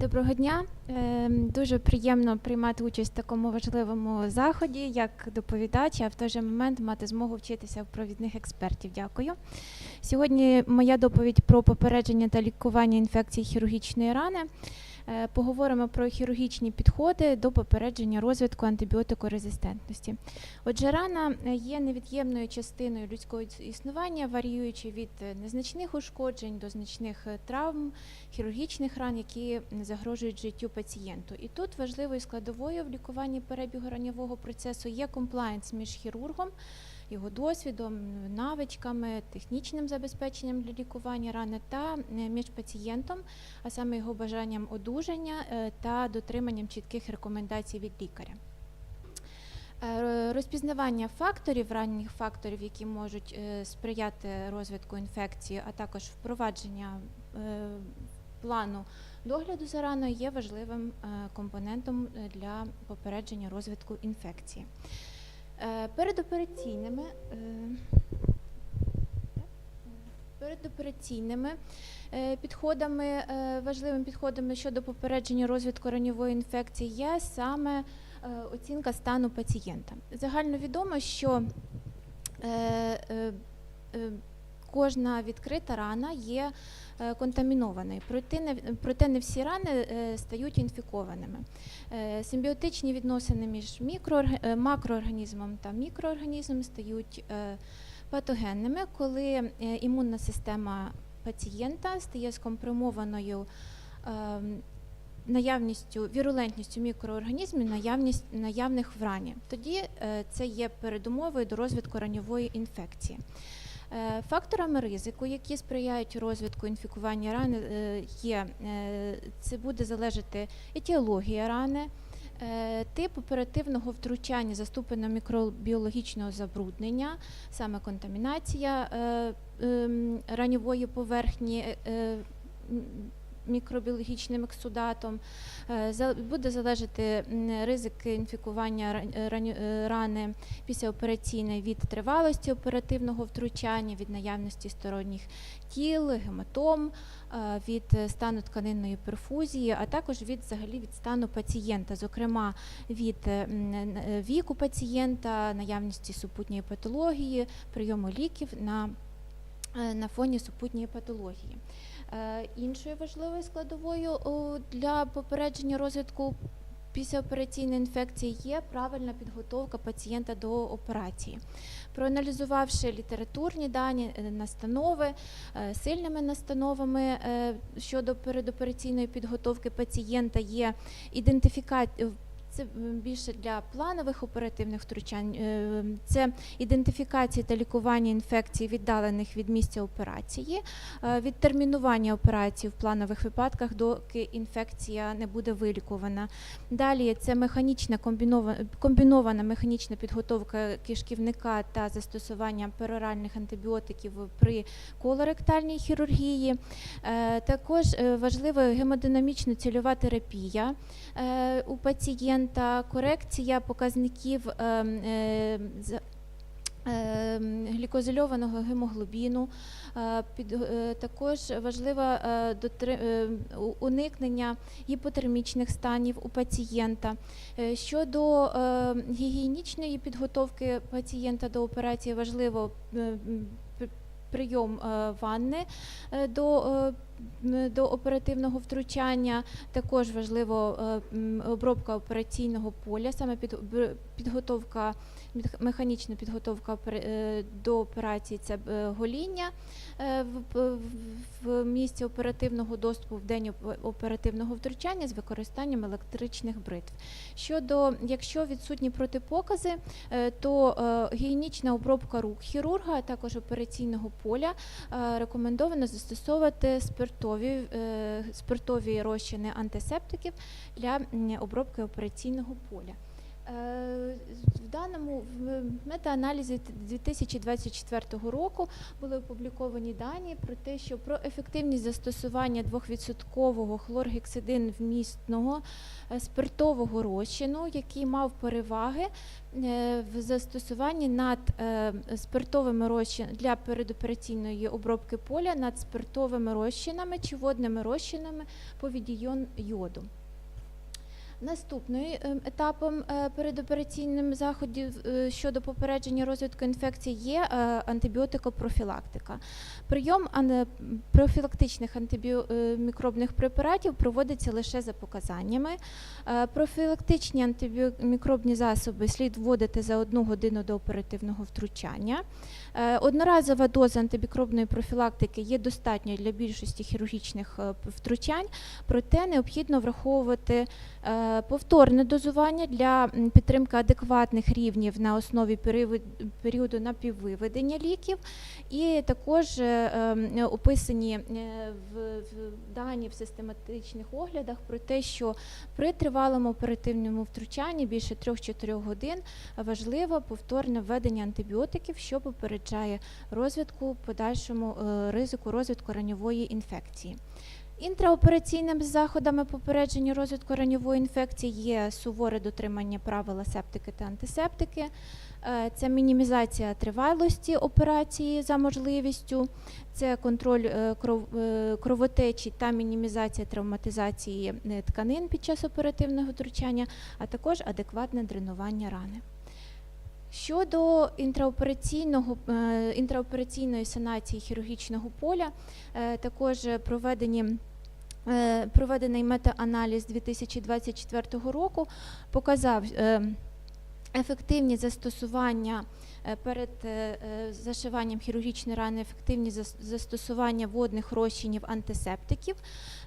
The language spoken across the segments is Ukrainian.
Доброго дня. Е, Дуже приємно приймати участь в такому важливому заході, як доповідач, а в той же момент мати змогу вчитися в провідних експертів. Дякую. Сьогодні моя доповідь про попередження та лікування інфекцій хірургічної рани. Е, Поговоримо про хірургічні підходи до попередження розвитку антибіотикорезистентності. Отже, рана е, є невід'ємною частиною людського існування, варіюючи від е, незначних ушкоджень до значних травм, хірургічних ран, які загрожують життю пацієнту. І тут важливою складовою в лікуванні перебігу ранньового процесу є комплаєнс між хірургом, його досвідом, навичками, технічним забезпеченням для лікування рани та е, між пацієнтом, а саме його бажанням одужання е, та дотриманням чітких рекомендацій від лікаря. Е, Розпізнавання факторів, ранніх факторів, які можуть сприяти розвитку інфекції, а також впровадження плану догляду за раною є важливим компонентом для попередження розвитку інфекції. Е, Передопераційними е, передопераційними е, підходами, важливими підходами щодо попередження розвитку ранньової інфекції є саме оцінка стану пацієнта. Загально відомо, що кожна відкрита рана є е, контамінованою, проте не, всі рани е, стають інфікованими. Е, Симбіотичні відносини між макроорганізмом та мікроорганізмом стають патогенними, коли імунна система пацієнта стає скомпромованою ем, наявністю, вірулентністю мікроорганізмів, наявність, наявних в рані. Тоді це є передумовою до розвитку ранньової інфекції. Е, Факторами ризику, які сприяють розвитку інфікування рани, е, є е, це буде залежати етіологія рани, тип оперативного втручання за ступенем мікробіологічного забруднення, саме контамінація ем, ранньової поверхні. Мікробіологічним ексудатом Е, буде залежати ризик інфікування е, е, рани післяопераційної від тривалості оперативного втручання, від наявності сторонніх тіл, гематом, від стану тканинної перфузії, а також від взагалі від стану пацієнта, зокрема від віку пацієнта, наявності супутньої патології, прийому ліків на, на фоні супутньої патології. Е, Іншою важливою складовою для попередження розвитку післяопераційної інфекції є правильна підготовка пацієнта до операції. Проаналізувавши літературні дані, е, настанови, е, сильними настановами е, щодо передопераційної підготовки пацієнта є ідентифікація. Це більше для планових оперативних втручань. Е, Це ідентифікація та лікування інфекцій, віддалених від місця операції, е, відтермінування операції в планових випадках, доки інфекція не буде вилікувана. Далі це механічна комбінована, комбінована механічна підготовка кишківника та застосування пероральних антибіотиків при колоректальній хірургії. Е, Також важлива гемодинамічна цільова терапія у пацієнта, корекція показників ем, е, з- ем, глікозильованого гемоглобіну. Е, Під, е, також важливо е, уникнення гіпотермічних станів у пацієнта. Щодо гігієнічної підготовки пацієнта до операції, важливо прийом ванни до, м, до оперативного втручання. Також важливо е, обробка операційного поля, саме під, підготовка, механічна підготовка е, до операції це е, гоління в, місці оперативного доступу в день оперативного втручання з використанням електричних бритв. Щодо, якщо відсутні протипокази, то гігієнічна обробка рук хірурга, а також операційного поля рекомендовано застосовувати спиртові, е, спиртові розчини антисептиків для обробки операційного поля. Е, В даному в метааналізі 2024 року були опубліковані дані про те, що про ефективність застосування 2% хлоргексидин вмісного е, спиртового розчину, який мав переваги е, в застосуванні над спиртовими розчинами для передопераційної обробки поля над спиртовими розчинами чи водними розчинами повідійон йоду. Наступним ем, етапом е, передопераційним заходів е, щодо попередження розвитку інфекцій є е, антибіотикопрофілактика. Прийом профілактичних антимікробних препаратів проводиться лише за показаннями. Е, Профілактичні антимікробні засоби слід вводити за одну годину до оперативного втручання. Е, Одноразова доза антимікробної профілактики є достатньою для більшості хірургічних е, втручань, проте необхідно враховувати е, повторне дозування для підтримки адекватних рівнів на основі періоду напіввиведення ліків, і також ем, описані в, дані в систематичних оглядах про те, що при тривалому оперативному втручанні більше 3-4 годин важливо повторне введення антибіотиків, щоб що попереджає розвитку подальшому е, ризику розвитку раньової інфекції. Інтраопераційними заходами попередження розвитку раньової інфекції є суворе дотримання правил асептики та антисептики, е, це мінімізація тривалості операції за можливістю, це контроль е, кров- кровотечі та мінімізація травматизації тканин під час оперативного втручання, а також адекватне дренування рани. Щодо інтраопераційного, е, інтраопераційної санації хірургічного поля, е, також проведені е, проведений метааналіз 2024 року показав ефективні застосування перед е, е, зашиванням хірургічної рани, ефективність зас- застосування водних розчинів антисептиків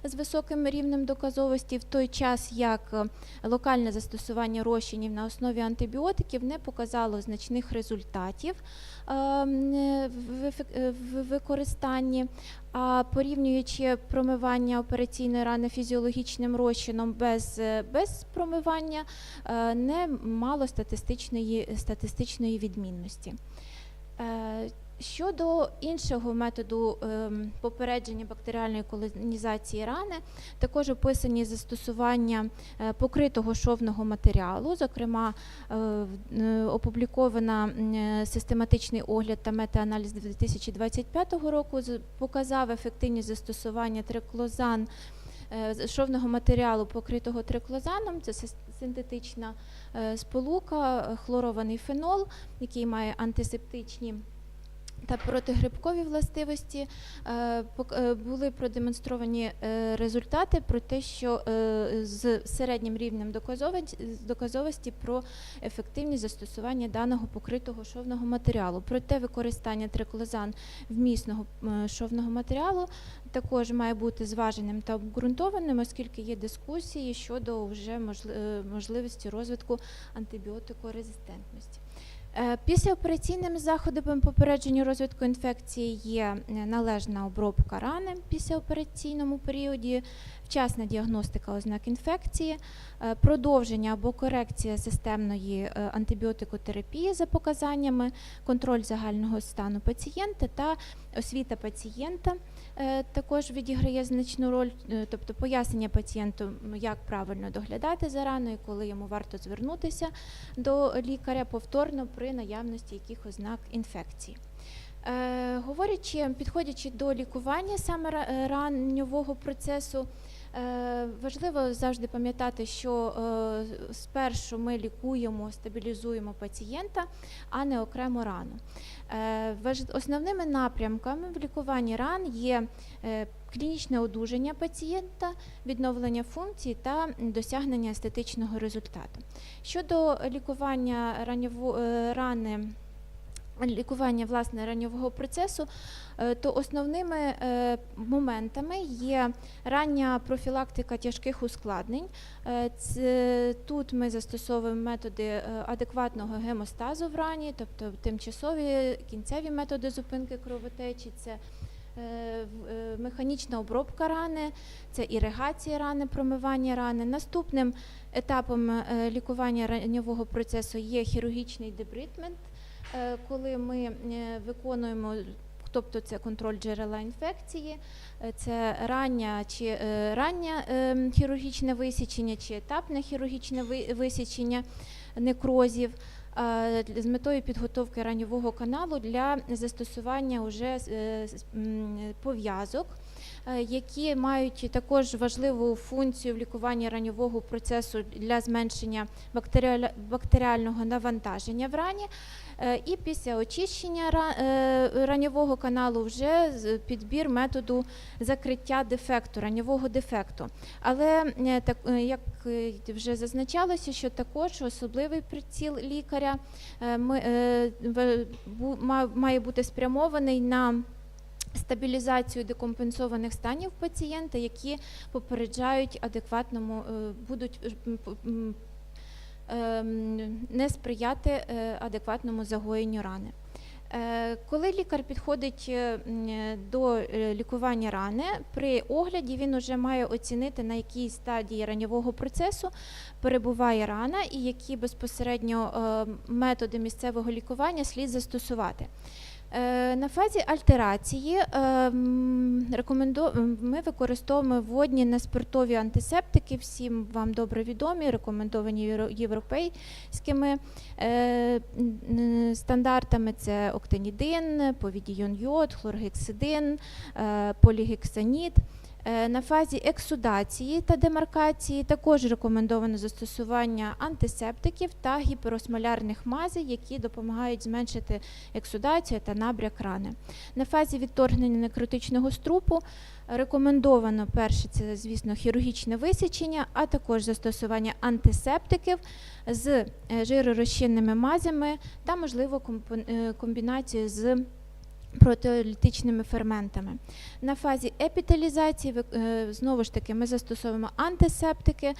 з високим рівнем доказовості, в той час як е, локальне застосування розчинів на основі антибіотиків не показало значних результатів е, в е, використанні. А порівнюючи промивання операційної рани фізіологічним розчином без, е, без промивання, е, не мало статистичної, статистичної відмінності. Е, Щодо іншого методу ем, попередження бактеріальної колонізації рани, також описані застосування е, покритого шовного матеріалу, зокрема е, е, систематичний огляд та метааналіз 2025 року показав ефективність застосування триклозан шовного матеріалу, покритого триклозаном. Це синтетична е, сполука, е, хлорований фенол, який має антисептичні та протигрибкові властивості Е, е, були продемонстровані е, результати про те, що з середнім рівнем доказовості, про ефективність застосування даного покритого шовного матеріалу. Проте використання триклозан вмісного шовного матеріалу також має бути зваженим та обґрунтованим, оскільки є дискусії щодо вже можливості розвитку антибіотикорезистентності. Е, Післяопераційними заходами попередження розвитку інфекції є е, належна обробка рани в післяопераційному періоді, вчасна діагностика ознак інфекції, е, продовження або корекція системної антибіотикотерапії за показаннями, контроль загального стану пацієнта та освіта пацієнта також відіграє значну роль, е, тобто пояснення пацієнту, як правильно доглядати за раною, коли йому варто звернутися до лікаря повторно при наявності яких ознак інфекції. Е, говорячи, підходячи до лікування саме ра- е, ранньового процесу, е, важливо завжди пам'ятати, що е, спершу ми лікуємо, стабілізуємо пацієнта, а не окремо рану. Е, Основними напрямками в лікуванні ран є е, клінічне одужання пацієнта, відновлення функцій та досягнення естетичного результату. Щодо лікування е, рани, лікування власне ранньового процесу, е, то основними е, моментами є рання профілактика тяжких ускладнень. Е, тут ми застосовуємо методи адекватного гемостазу в рані, тобто тимчасові кінцеві методи зупинки кровотечі, це механічна обробка рани, це іригація рани, промивання рани. Наступним етапом лікування раньового процесу є хірургічний дебритмент, коли ми е, виконуємо, тобто це контроль джерела інфекції, е, це рання чи е, раннє е, хірургічне висічення, чи етапне хірургічне висічення некрозів е, з метою підготовки ранньового каналу для застосування уже е, пов'язок, е, які мають також важливу функцію в лікуванні ранньового процесу для зменшення бактеріального навантаження в рані. Е, І після очищення е, ранньового каналу вже підбір методу закриття дефекту, ранньового дефекту. Але е, так е, як е, вже зазначалося, що також особливий приціл лікаря е, е, має бути спрямований на стабілізацію декомпенсованих станів пацієнта, які попереджають адекватному, е, будуть е, ем, не сприяти е, адекватному загоєнню рани. Коли лікар підходить до лікування рани, при огляді він вже має оцінити, на якій стадії ранньового процесу перебуває рана і які безпосередньо методи місцевого лікування слід застосувати. Е, На фазі альтерації е, ми використовуємо водні неспиртові антисептики, всім вам добре відомі, рекомендовані європейськими е, стандартами. Це октанідин, повідіон йод, хлоргексидин, полігексаніт. На фазі ексудації та демаркації також рекомендовано застосування антисептиків та гіперосмолярних мазей, які допомагають зменшити ексудацію та набряк рани. На фазі відторгнення некротичного струпу рекомендовано перше це, звісно, хірургічне висічення, а також застосування антисептиків з е, жиророзчинними мазями та, можливо, е, комбінацію з протеолітичними ферментами. На фазі епіталізації е, знову ж таки ми застосовуємо антисептики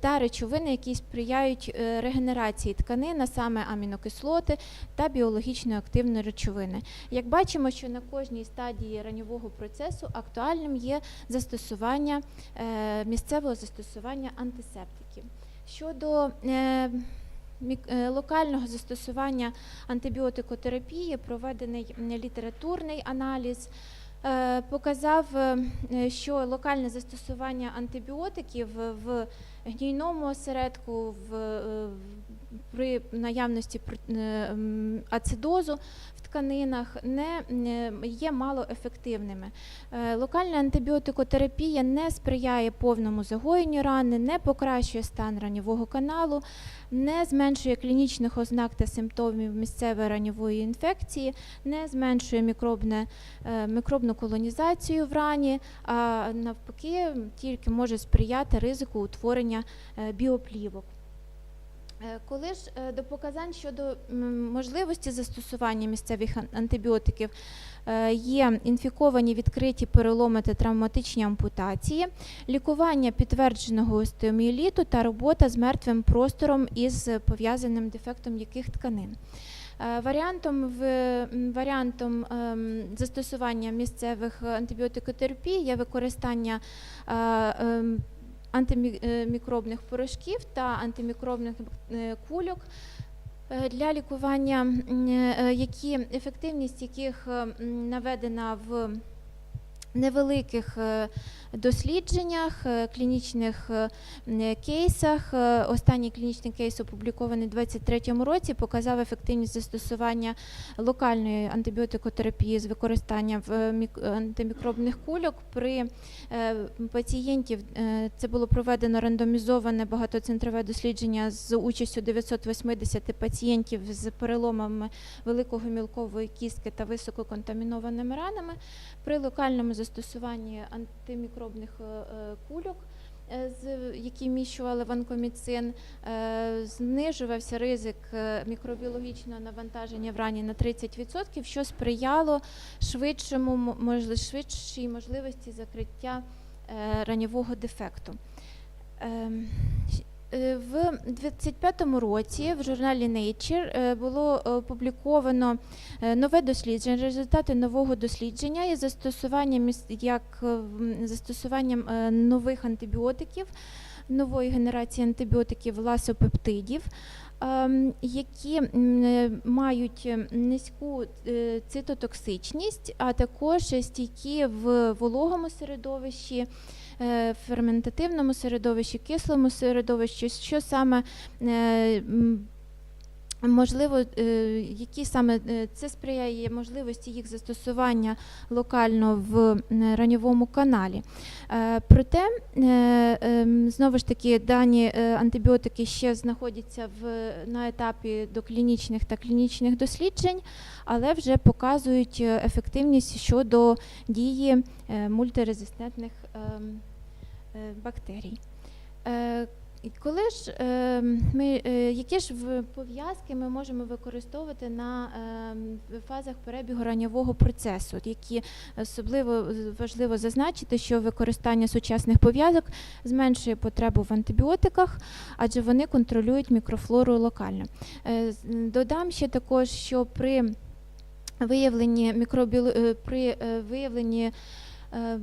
та речовини, які сприяють е, регенерації тканин, а саме амінокислоти та біологічно активні речовини. Як бачимо, що на кожній стадії ранньового процесу актуальним є застосування е, місцевого застосування антисептиків. Щодо локального застосування антибіотикотерапії, проведений літературний аналіз. е, Показав, е, що локальне застосування антибіотиків в гнійному осередку, е, в- при наявності е, ацидозу в тканинах не є малоефективними. Е, Локальна антибіотикотерапія не сприяє повному загоєнню рани, не покращує стан ранньового каналу, не зменшує клінічних ознак та симптомів місцевої ранньової інфекції, не зменшує мікробне, е, мікробну колонізацію в рані, а навпаки, тільки може сприяти ризику утворення біоплівок. Е, Коли ж е, до показань щодо можливості застосування місцевих антибіотиків е, є інфіковані відкриті переломи та травматичні ампутації, лікування підтвердженого остеоміеліту та робота з мертвим простором із пов'язаним дефектом м'яких тканин. Варіантом, в, варіантом ем, застосування місцевих антибіотикотерапій є використання ем, антимікробних порошків та антимікробних е, кульок е, для лікування, е, які ефективність яких е, наведена в невеликих е, дослідженнях, е, клінічних е, кейсах. Останній клінічний кейс, опублікований у 2023 році, показав ефективність застосування локальної антибіотикотерапії з використанням антимікробних кульок при пацієнтів. Це було проведено рандомізоване багатоцентрове дослідження з участю 980 пацієнтів з переломами великого мілкової кістки та висококонтамінованими ранами при локальному застосуванні антимікробних е, е, кульок. е, Які вміщували ванкоміцин, знижувався ризик мікробіологічного навантаження в рані на 30%, що сприяло швидшому швидшій можливості закриття ранньового дефекту. Е, В 25-му році в журналі Nature е, було опубліковано е, нове дослідження, результати нового дослідження і застосуванням як застосуванням нових антибіотиків, нової генерації антибіотиків ласопептидів, які е, мають е, низьку е, цитотоксичність, а також стійкі в вологому середовищі, е, ферментативному середовищі, кислому середовищі, що саме е, можливо, е, які саме е, це сприяє можливості їх застосування локально в м, раньовому каналі. Е, Проте, е, ем, знову ж таки, дані е, антибіотики ще знаходяться в, на етапі доклінічних та клінічних досліджень, але вже показують е, ефективність щодо дії е, мультирезистентних ем, е, бактерій. Е, Коли ж е, ми, е, які ж пов'язки ми можемо використовувати на ем, фазах перебігу ранньового процесу, які особливо важливо зазначити, що використання сучасних пов'язок зменшує потребу в антибіотиках, адже вони контролюють мікрофлору локально. Е, Додам ще також, що при виявленні мікробіл... е, при е, виявленні е,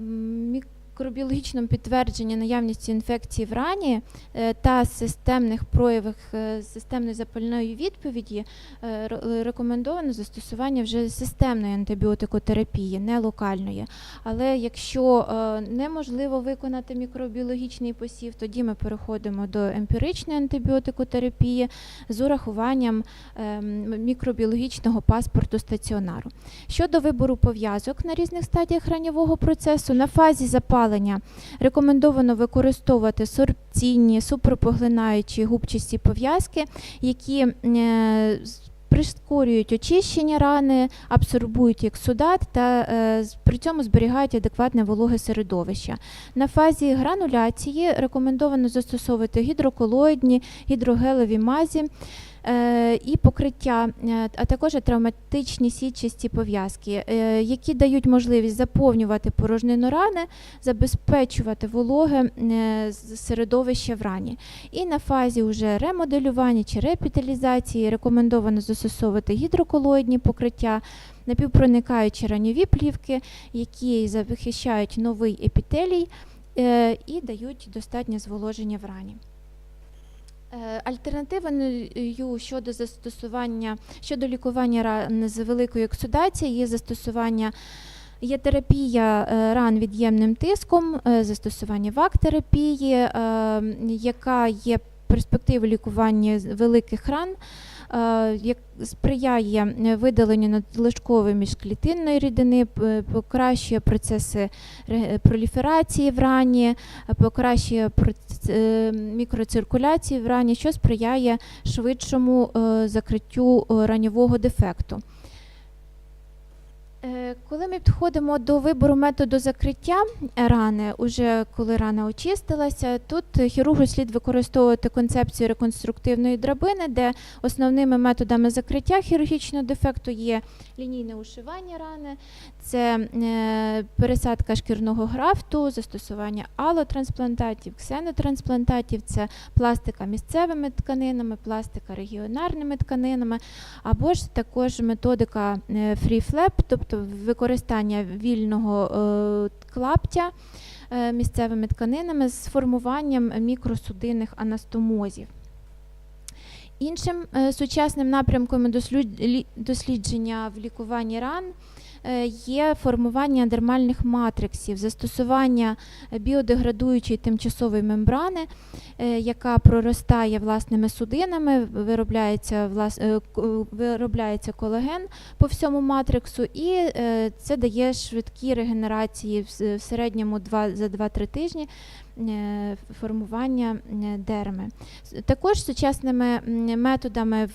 мікробіологічному підтвердженні наявності інфекції в рані е, та системних проявах е, системної запальної відповіді е, рекомендовано застосування вже системної антибіотикотерапії, не локальної. Але якщо неможливо виконати мікробіологічний посів, тоді ми переходимо до емпіричної антибіотикотерапії з урахуванням ем, мікробіологічного паспорту стаціонару. Щодо вибору пов'язок на різних стадіях ранньового процесу, на фазі запалення рекомендовано використовувати сорбційні, супропоглинаючі губчасті пов'язки, які е, прискорюють очищення рани, абсорбують ексудат та е, при цьому зберігають адекватне вологе середовище. На фазі грануляції рекомендовано застосовувати гідроколоїдні, гідрогелеві мазі і покриття, е, а також травматичні сітчасті пов'язки, е, які дають можливість заповнювати порожнину рани, забезпечувати вологе е, середовище в рані. І на фазі уже ремоделювання чи репіталізації рекомендовано застосовувати гідроколоїдні покриття, напівпроникаючі раньові плівки, які захищають новий епітелій е, і дають достатнє зволоження в рані. Е, Альтернативою щодо застосування щодо лікування ран з великою ексудацією є застосування. Є терапія е, ран від'ємним тиском, е, застосування ВАК-терапії, яка є перспективою лікування великих ран, сприяє е, видаленню надлишкової міжклітинної рідини, покращує процеси проліферації в рані, покращує е, мікроциркуляції в рані, що сприяє швидшому е, закриттю ранньового дефекту. Е, Коли ми підходимо до вибору методу закриття рани, уже коли рана очистилася, тут хірургу слід використовувати концепцію реконструктивної драбини, де основними методами закриття хірургічного дефекту є лінійне ушивання рани, це е, пересадка шкірного графту, застосування алотрансплантатів, ксенотрансплантатів, це пластика місцевими тканинами, пластика регіонарними тканинами, або ж також методика е, free flap, тобто використання вільного е, клаптя е, місцевими тканинами з формуванням мікросудинних анастомозів. Іншим е, сучасним напрямком дослідження в лікуванні ран є формування дермальних матриксів, застосування біодеградуючої тимчасової мембрани, е, яка проростає власними судинами, виробляється, влас, е, виробляється колаген по всьому матриксу, і е, це дає швидкі регенерації в середньому 2, за 2-3 тижні. е, формування е, дерми. Також сучасними методами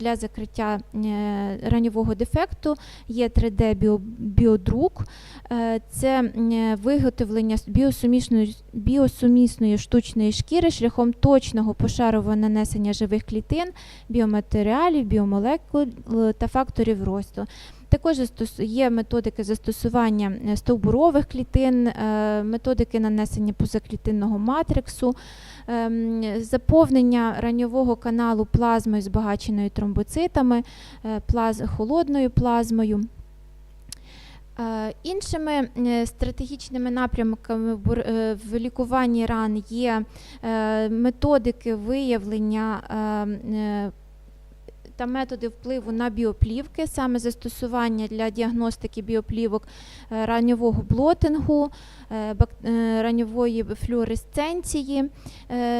для закриття е, ранньового дефекту є 3D біо- біодрук, Е, це е, виготовлення біосумісної, біосумісної штучної шкіри шляхом точного пошарового нанесення живих клітин, біоматеріалів, біомолекул е, та факторів росту. Також є методики застосування е, стовбурових клітин, е, методики нанесення позаклітинного матриксу, ем, заповнення раньового каналу плазмою, збагаченою тромбоцитами, е, плаз, холодною плазмою. Іншими стратегічними напрямками в лікуванні ран є методики виявлення е, е, та методи впливу на біоплівки, саме застосування для діагностики біоплівок е, ранньового блотингу, е, е, ранньової флюоресценції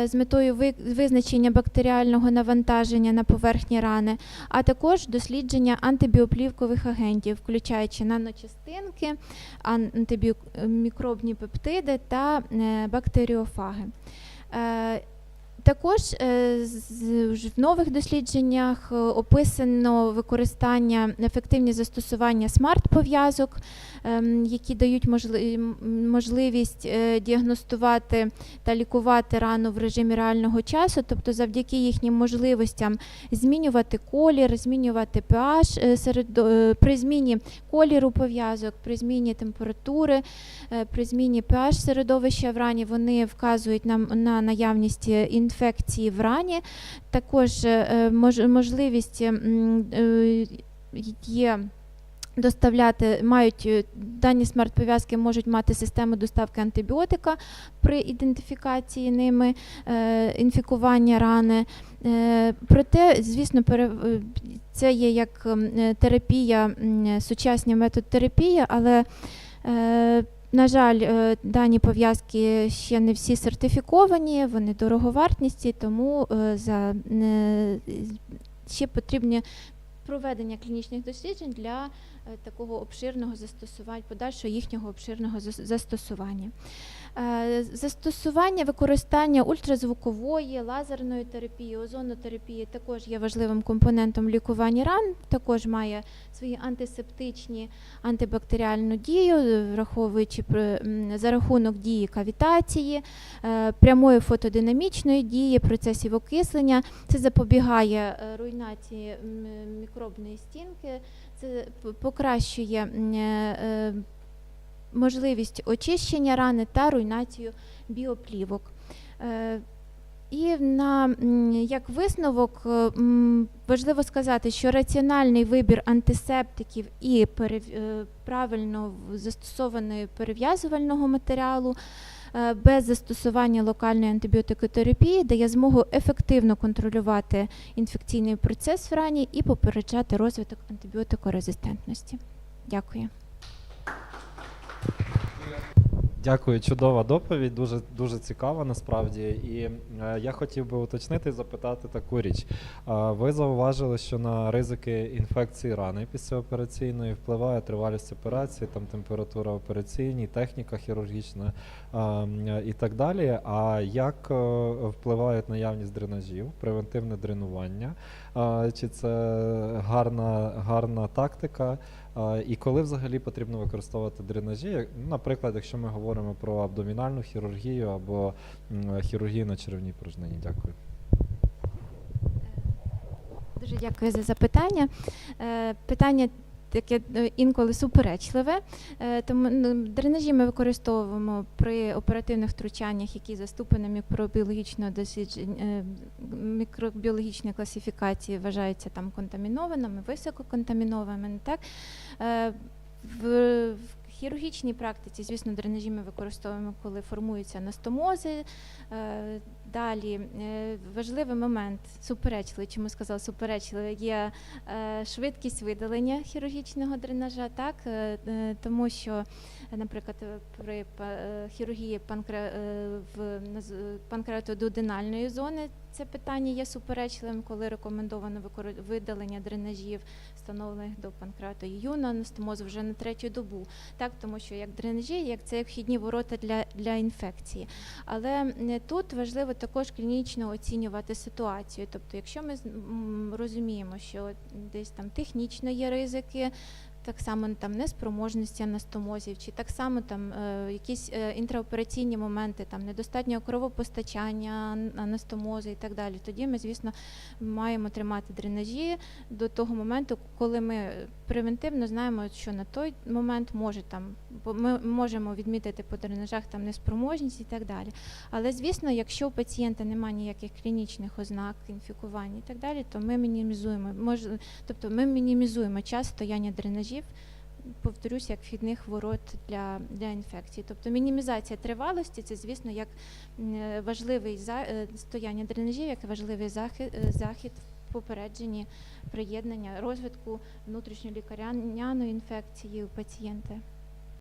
з метою визначення бактеріального навантаження на поверхні рани, а також дослідження антибіоплівкових агентів, включаючи наночастинки, антимікробні пептиди та бактеріофаги. Також е, в нових дослідженнях е, описано використання ефективні застосування смарт-пов'язок, ем, які дають можливість е, діагностувати та лікувати рану в режимі реального часу, тобто завдяки їхнім можливостям змінювати колір, змінювати pH серед, при зміні кольору пов'язок, при зміні температури, при зміні pH середовища в рані вони вказують нам на наявність е, інфекції в рані. Також е, мож- можливість е, є. Доставляти мають е, дані смарт-пов'язки можуть мати систему доставки антибіотика при ідентифікації ними е, інфікування рани. Е, проте, звісно, пере, е, це є як е, терапія, м, сучасні метод терапії, але е, на жаль, е, дані пов'язки ще не всі сертифіковані, вони дороговартністі, тому е, за е, ще потрібні проведення клінічних досліджень для такого обширного застосування, подальшого їхнього обширного зас- застосування. Е, Застосування використання ультразвукової, лазерної терапії, озонотерапії також є важливим компонентом лікування ран, також має свої антисептичні, антибактеріальну дію, е, враховуючи за рахунок дії кавітації, е, прямої фотодинамічної дії, процесів окислення. Це запобігає руйнації мікробної стінки, це покращує можливість очищення рани та руйнацію біоплівок. Е, І на як висновок е, важливо сказати, що раціональний вибір антисептиків і перев- е, правильно застосованої перев'язувального матеріалу без застосування локальної антибіотикотерапії дає змогу ефективно контролювати інфекційний процес в рані і попереджати розвиток антибіотикорезистентності. Дякую. Дякую, чудова доповідь, дуже дуже цікава насправді. І е, я хотів би уточнити і запитати таку річ. А, ви зауважили, що на ризики інфекції рани післяопераційної впливає тривалість операції, там температура операційній, техніка хірургічна а, м, і так далі. А як е, впливають наявність дренажів, превентивне дренування? А, чи це гарна, гарна тактика? А, І коли взагалі потрібно використовувати дренажі? Ну, Наприклад, якщо ми говоримо про абдомінальну хірургію або хірургію на черевній порожнині. Дякую. Дуже дякую за запитання. Е, Питання таке е, інколи суперечливе. Е, Тому ну, дренажі ми використовуємо при оперативних втручаннях, які заступені мікробіологічно дослідження мікробіологічні класифікації вважаються там контамінованими, висококонтамінованими. Так? Е, В, в хірургічній практиці, звісно, дренажі ми використовуємо, коли формуються анастомози. Е, Далі е, важливий момент, суперечливий, чому сказав суперечливий, є е, швидкість видалення хірургічного дренажа, так тому що, наприклад, при хірургії панкре, в панкреатодуоденальної зони це питання є суперечливим, коли рекомендовано видалення дренажів, встановлених до панкреату юна анастомозу вже на третю добу, так тому що як дренажі, як це як вхідні ворота для, для інфекції. Але тут важливо також клінічно оцінювати ситуацію. Тобто, якщо ми розуміємо, що десь там технічно є ризики, так само там неспроможності анастомозів, чи так само там е, якісь е, інтраопераційні моменти, там недостатнього кровопостачання, ан- анастомози і так далі. Тоді ми, звісно, маємо тримати дренажі до того моменту, коли ми превентивно знаємо, що на той момент може там, бо ми можемо відмітити по дренажах там неспроможність і так далі. Але звісно, якщо у пацієнта немає ніяких клінічних ознак інфікування і так далі, то ми мінімізуємо, мож, тобто ми мінімізуємо час стояння дренажів. Повторюсь, як вхідних ворот для, для інфекції. Тобто мінімізація тривалості це, звісно, як е, важливий е, стояння дренажів, як важливий захід, захід в попередженні приєднання розвитку внутрішньолікарняної інфекції у пацієнта.